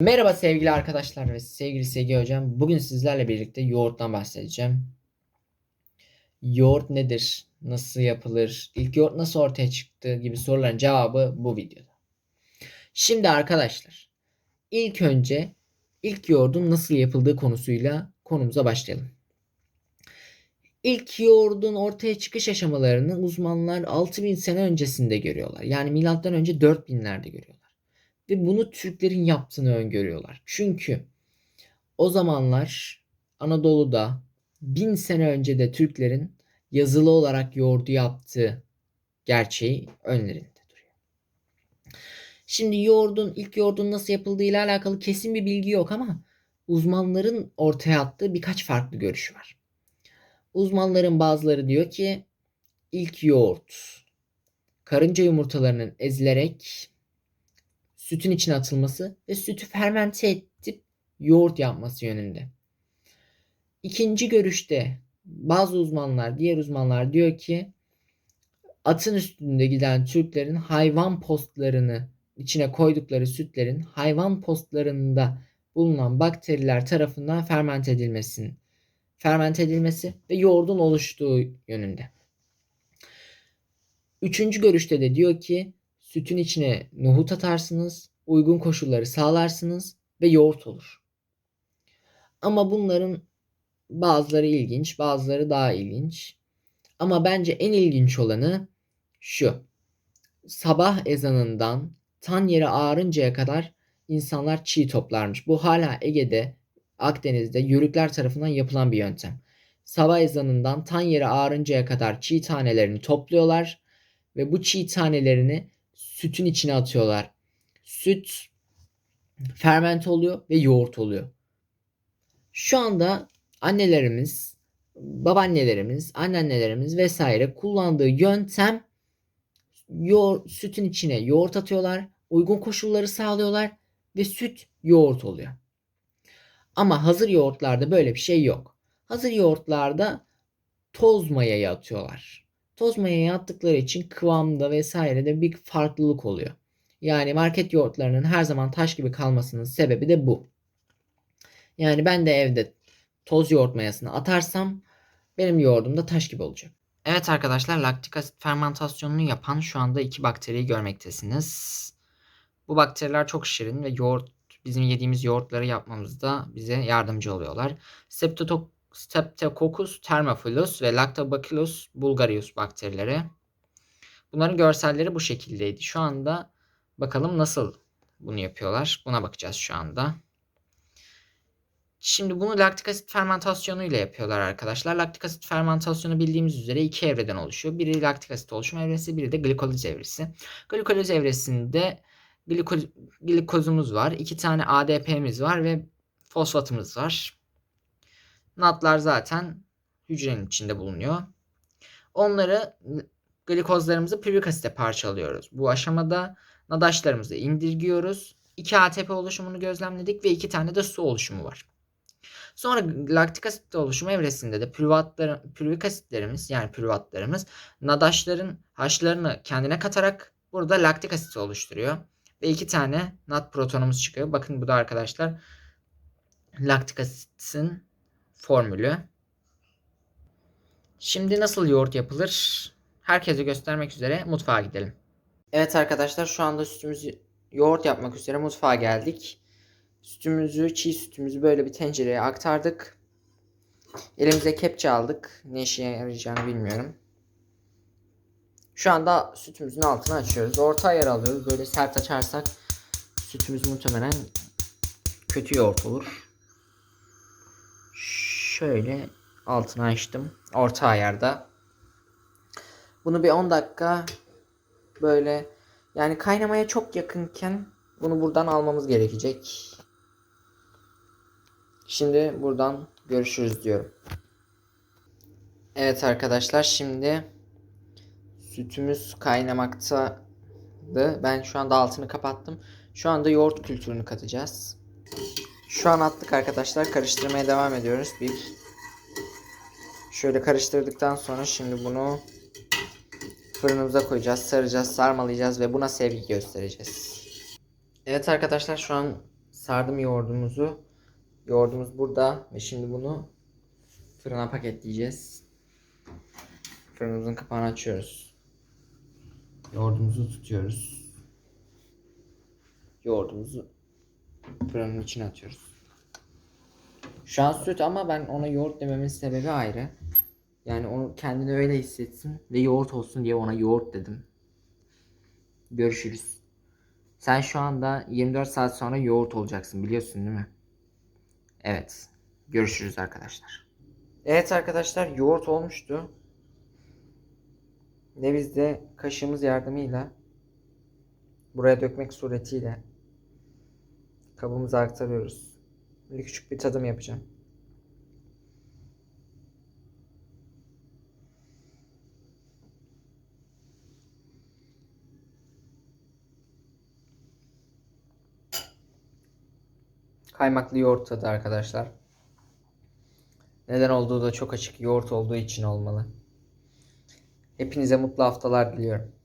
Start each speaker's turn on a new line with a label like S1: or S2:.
S1: Merhaba sevgili arkadaşlar ve sevgili Segi hocam. Bugün sizlerle birlikte yoğurttan bahsedeceğim. Yoğurt nedir? Nasıl yapılır? İlk yoğurt nasıl ortaya çıktı gibi soruların cevabı bu videoda. Şimdi arkadaşlar ilk önce ilk yoğurdun nasıl yapıldığı konusuyla konumuza başlayalım. İlk yoğurdun ortaya çıkış aşamalarını uzmanlar 6000 sene öncesinde görüyorlar. Yani milattan önce 4000'lerde görüyorlar ve bunu Türklerin yaptığını öngörüyorlar. Çünkü o zamanlar Anadolu'da bin sene önce de Türklerin yazılı olarak yoğurdu yaptığı gerçeği önlerinde duruyor. Şimdi yoğurdun ilk yoğurdun nasıl yapıldığı ile alakalı kesin bir bilgi yok ama uzmanların ortaya attığı birkaç farklı görüş var. Uzmanların bazıları diyor ki ilk yoğurt karınca yumurtalarının ezilerek sütün içine atılması ve sütü fermente edip yoğurt yapması yönünde. İkinci görüşte bazı uzmanlar, diğer uzmanlar diyor ki atın üstünde giden Türklerin hayvan postlarını içine koydukları sütlerin hayvan postlarında bulunan bakteriler tarafından fermente edilmesinin fermente edilmesi ve yoğurdun oluştuğu yönünde. Üçüncü görüşte de diyor ki sütün içine nohut atarsınız, uygun koşulları sağlarsınız ve yoğurt olur. Ama bunların bazıları ilginç, bazıları daha ilginç. Ama bence en ilginç olanı şu. Sabah ezanından tan yeri ağarıncaya kadar insanlar çiğ toplarmış. Bu hala Ege'de, Akdeniz'de yörükler tarafından yapılan bir yöntem. Sabah ezanından tan yeri ağarıncaya kadar çiğ tanelerini topluyorlar ve bu çiğ tanelerini sütün içine atıyorlar. Süt fermente oluyor ve yoğurt oluyor. Şu anda annelerimiz, babaannelerimiz, anneannelerimiz vesaire kullandığı yöntem yoğurt, sütün içine yoğurt atıyorlar, uygun koşulları sağlıyorlar ve süt yoğurt oluyor. Ama hazır yoğurtlarda böyle bir şey yok. Hazır yoğurtlarda toz mayayı atıyorlar. Toz mayayı attıkları için kıvamda vesairede bir farklılık oluyor. Yani market yoğurtlarının her zaman taş gibi kalmasının sebebi de bu. Yani ben de evde toz yoğurt mayasını atarsam benim yoğurdum da taş gibi olacak. Evet arkadaşlar laktik asit fermentasyonunu yapan şu anda iki bakteriyi görmektesiniz. Bu bakteriler çok şirin ve yoğurt bizim yediğimiz yoğurtları yapmamızda bize yardımcı oluyorlar. Streptococcus Streptococcus thermophilus ve Lactobacillus bulgarius bakterileri. Bunların görselleri bu şekildeydi. Şu anda bakalım nasıl bunu yapıyorlar. Buna bakacağız şu anda. Şimdi bunu laktik asit fermentasyonu ile yapıyorlar arkadaşlar. Laktik asit fermentasyonu bildiğimiz üzere iki evreden oluşuyor. Biri laktik asit oluşum evresi, biri de glikoliz evresi. Glikoliz evresinde gliko, glikozumuz var, iki tane ADP'miz var ve fosfatımız var. Natlar zaten hücrenin içinde bulunuyor. Onları glikozlarımızı pürük asite parçalıyoruz. Bu aşamada nadaşlarımızı indirgiyoruz. 2 ATP oluşumunu gözlemledik ve 2 tane de su oluşumu var. Sonra laktik asit oluşumu evresinde de pürüvatlar, pürük asitlerimiz yani pürüvatlarımız nadaşların haşlarını kendine katarak burada laktik asit oluşturuyor. Ve iki tane nat protonumuz çıkıyor. Bakın bu da arkadaşlar laktik asitin formülü. Şimdi nasıl yoğurt yapılır? Herkese göstermek üzere mutfağa gidelim. Evet arkadaşlar şu anda sütümüzü yoğurt yapmak üzere mutfağa geldik. Sütümüzü, çiğ sütümüzü böyle bir tencereye aktardık. Elimize kepçe aldık. Ne işe yarayacağını bilmiyorum. Şu anda sütümüzün altını açıyoruz. Orta ayar alıyoruz. Böyle sert açarsak sütümüz muhtemelen kötü yoğurt olur. Şöyle altını açtım. Orta ayarda. Bunu bir 10 dakika böyle yani kaynamaya çok yakınken bunu buradan almamız gerekecek. Şimdi buradan görüşürüz diyorum. Evet arkadaşlar şimdi sütümüz kaynamaktadı. Ben şu anda altını kapattım. Şu anda yoğurt kültürünü katacağız. Şu an attık arkadaşlar. Karıştırmaya devam ediyoruz. Bir şöyle karıştırdıktan sonra şimdi bunu fırınımıza koyacağız. Saracağız, sarmalayacağız ve buna sevgi göstereceğiz. Evet arkadaşlar şu an sardım yoğurdumuzu. Yoğurdumuz burada ve şimdi bunu fırına paketleyeceğiz. Fırınımızın kapağını açıyoruz. Yoğurdumuzu tutuyoruz. Yoğurdumuzu fırının içine atıyoruz. Şu an süt ama ben ona yoğurt dememin sebebi ayrı. Yani onu kendini öyle hissetsin ve yoğurt olsun diye ona yoğurt dedim. Görüşürüz. Sen şu anda 24 saat sonra yoğurt olacaksın biliyorsun değil mi? Evet. Görüşürüz arkadaşlar. Evet arkadaşlar yoğurt olmuştu. Ve biz de kaşığımız yardımıyla buraya dökmek suretiyle kabımıza aktarıyoruz. Böyle küçük bir tadım yapacağım. Kaymaklı yoğurt tadı arkadaşlar. Neden olduğu da çok açık yoğurt olduğu için olmalı. Hepinize mutlu haftalar diliyorum.